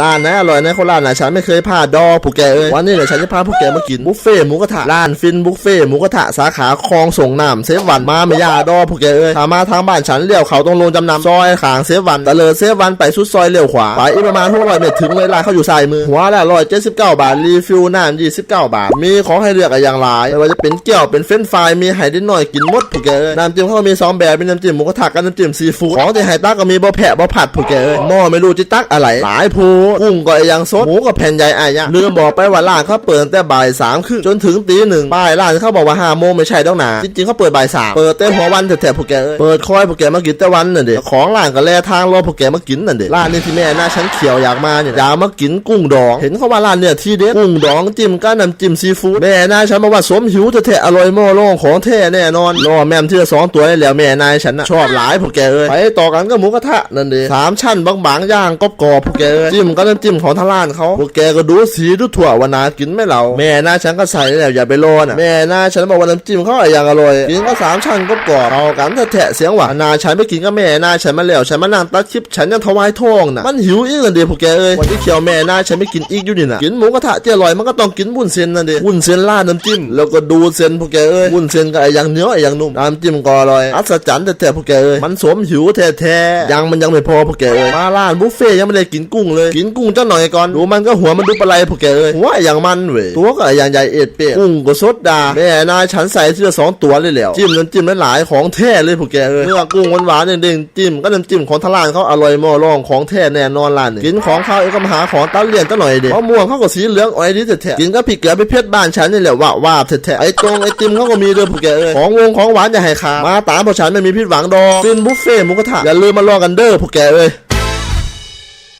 ร้านไหนอร่อยนโคราชไหนะฉันไม่เคยพลาดดอผู้แกเอ้ยวันนี้เดี๋ยวฉันจะพาผู้แกมากินบุฟเฟ่หมูกระทะร้านฟินบุฟเฟ่หมูกระทะสาขาคลองส่งน้ำเซฟวันมาไม่ยาดอผู้แกเอ้ยถามาทางบ้านฉันเลี้ยวเขาต้องลงจำนำซอยขางเซฟวันตะเลิดเซฟวันไปสุดซอยเลี้ยวขวาไปอีกประมาณหกร้อยเมตรถึงเลยร้านเขาอยู่ซ้ายมือหัวละร้อยเจ็ดสิบเก้าบาทรีฟิลน้ำยี่สิบเก้าบาท มีของให้เลือกอะอย่างหลายไม่ว่าจะเป็นเกี๊ยวเป็นเฟรนฟรายมีไห่ดินหน่อยกินมดผู้แกเอ้ยน้ำจิ้มเขาก็มีสองแบบมีน้ำจิ้มหมูกระทะกับน้ำจิ้มซีฟู้ดของที่ไห่ตักก็มีบ่แผะบ่ผัดผู้แกเอ้ยหม้อไม่รู้จิตักอะไรหลายพูกุ้งก็ยังสดหมูก็แผ่นใหญ่อะยะลืมบอกไปว่าร้านเขาเปิดตั้งแต่บ่ายสามครึ่งจนถึงตีหนึ่งป้ายร้านเขาบอกว่าห้าโมงไม่ใช่ต้องหนาจริงๆเขาเปิดบ่ายสามเปิดเต้หัววันแถบๆผู้แกเอ้ยเปิดคอยผู้แกมากินแต่วันน่ะเด็ของร้านก็แลทางรอผู้แกมากินน่ะเด็ร้านนี้ที่แม่หน้าฉันเขียวอยากมาเนี่ยอยากมากินกุ้งดอง เห็นเขาว่าร้านเนี่ยที่เด็ดกุ้งดองจิ้มก้านน้ำจิ้มซีฟู้ดแม่หน้าฉันบอกว่าสมหิวแท้ๆอร่อยหม้อโล่งของแท้แน่นอนรอแม่มที่ละสองตัวได้แล้วแม่นายฉันน่ะชอบหลายผู้แกเอ้ยไปต่อกันก็หมูกระทะนั่นเด็สามชั้นบางๆย่างกรอบๆผู้แกเอ้ยจิ้มก็น้ำจิ้มของทางร้านเขาผู้แกก็ดูสีดูถั่วว่านากินไม่เราแม่หน้าฉันก็ใส่แล้วอย่าไปโลน่ะแม่หน้าฉันบอกว่าน้ำจิ้มเขาอะอย่างอร่อยกินก็สามชั้นก็กรอบเอากันแทะเสียงหวานนาฉันไม่กินก็แม่หน้าฉันมาแล้วฉันมานั่งตัดคลิปฉันยังถวายทองน่ะมันหิวอีกอันเดี๋ยวพวกแกเอ้ยวันที่เขียวแม่หน้าฉันไม่กินอีกอยู่นี่น่ะกินหมูกระทะที่อร่อยมันก็ต้องกินวุ้นเส้นนั่นเดีวุ้นเส้นราดน้ำจิ้มแล้วก็ดูเส้นพวกแกเอ้ยวุ้นเส้นก็ไอ้ย่างเนียวไอ้อย่างนุ่มน้ำจิ้มก็อร่อยอัศจรรย์แท้ๆพวกแกเอ้ยมันสมหิวแท้ๆยังมันยังไม่พอพวกแกเอ้ยมาร้านบุฟเฟ่ยังไม่ได้กินกุ้งเลยกินกุ้งจ้าหน่อยก่อนดูมันก็หัวมันดูปลาไหลพวกแกเอ้ยหัวอย่างมันเว้ยตัวก็อย่างใหญ่เอ็ดเป๊ะกุ้งก็สดดาแม่นายฉันใส่ทีละสองตัวเลยแล้วจิ้มน้ำจิ้มหลายของแท้เลยพวกแกเอ้ยเนื้อกุ้งหวานๆเด้งๆจิ้มก็น้ำจิ้มของทางร้านเขาอร่อยมอร่องของแท้แน่นอนร้านนี้กินของเขาวเอกมาหาของตาเลียนจ้าหน่อยเด็มะม่วงเขาก็สีเหลืองอ้อยดีแท้ๆกินก็พริกเกลือไปเพชรบ้านฉันนี่แหละว่าว่าแท้ๆไอ้ตรงไอ้ติมเขาก็มีด้อพวกแกเอ้ยของวงของหวานอย่าให้ขาดมาตามพวกฉันไม่มีผิดหวังดอกฟินบุฟเฟ่หมูกระทะอย่าลืมมาลองกันเด้อพวกแกเอ้ย